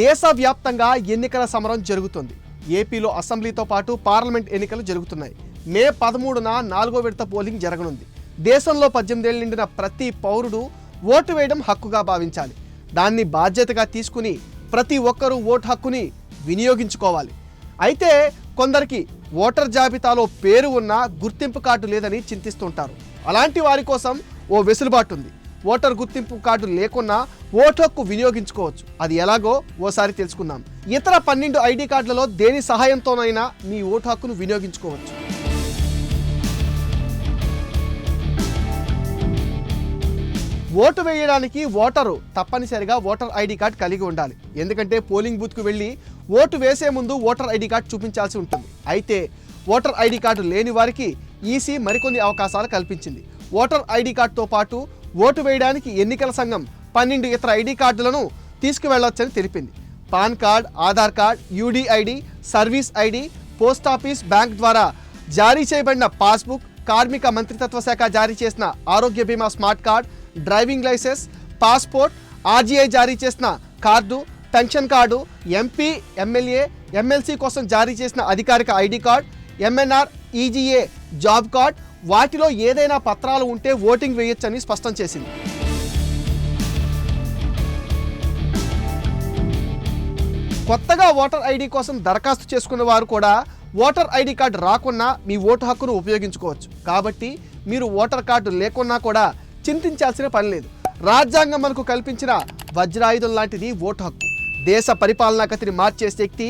దేశవ్యాప్తంగా ఎన్నికల సమరం జరుగుతుంది. ఏపీలో అసెంబ్లీతో పాటు పార్లమెంట్ ఎన్నికలు జరుగుతున్నాయి. మే పదమూడున నాలుగో విడత పోలింగ్ జరగనుంది. దేశంలో పద్దెనిమిదేళ్ళు నిండిన ప్రతి పౌరుడు ఓటు వేయడం హక్కుగా భావించాలి. దాన్ని బాధ్యతగా తీసుకుని ప్రతి ఒక్కరూ ఓటు హక్కుని వినియోగించుకోవాలి. అయితే కొందరికి ఓటర్ జాబితాలో పేరు ఉన్నా గుర్తింపు కార్డు లేదని చింతిస్తుంటారు. అలాంటి వారి కోసం ఓ వెసులుబాటు ఉంది. ఓటర్ గుర్తింపు కార్డు లేకున్నా ఓటు హక్కు వినియోగించుకోవచ్చు. అది ఎలాగో ఓసారి తెలుసుకుందాం. ఇతర పన్నెండు ఐడి కార్డులలో దేని సహాయంతోనైనా మీ ఓటు హక్కును వినియోగించుకోవచ్చు. ఓటు వేయడానికి ఓటరు తప్పనిసరిగా ఓటర్ ఐడి కార్డ్ కలిగి ఉండాలి. ఎందుకంటే పోలింగ్ బూత్కు వెళ్ళి ఓటు వేసే ముందు ఓటర్ ఐడి కార్డ్ చూపించాల్సి ఉంటుంది. అయితే ఓటర్ ఐడి కార్డు లేని వారికి ఈసీ మరికొన్ని అవకాశాలు కల్పించింది. ఓటర్ ఐడి కార్డుతో పాటు ఓటు వేయడానికి ఎన్నికల సంఘం పన్నెండు ఇతర ఐడి కార్డులను తీసుకువెళ్ళొచ్చని తెలిపింది. PAN card Aadhaar card UDID service ID post office bank ద్వారా జారీ చేయబడిన పాస్బుక్ కార్మిక మంత్రిత్వ శాఖ జారీ చేసిన ఆరోగ్య బీమా smart card driving licence passport RGI జారీ చేసిన card pension card MP MLA MLC కోసం జారీ చేసిన అధికారిక ID card MNREGA job card వాటిలో ఏదైనా పత్రాలు ఉంటే ఓటింగ్ వేయొచ్చని స్పష్టం చేసింది. కొత్తగా ఓటర్ ఐడి కోసం దరఖాస్తు చేసుకున్న వారు కూడా ఓటర్ ఐడి కార్డు రాకున్నా మీ ఓటు హక్కును ఉపయోగించుకోవచ్చు. కాబట్టి మీరు ఓటర్ కార్డు లేకున్నా కూడా చింతించాల్సిన పని లేదు. రాజ్యాంగం మనకు కల్పించిన వజ్రాయుధం లాంటిది ఓటు హక్కు. దేశ పరిపాలనా గతిని మార్చే శక్తి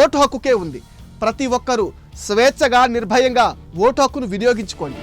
ఓటు హక్కుకే ఉంది. ప్రతి ఒక్కరూ స్వేచ్ఛగా నిర్భయంగా ఓటు హక్కును వినియోగించుకోండి.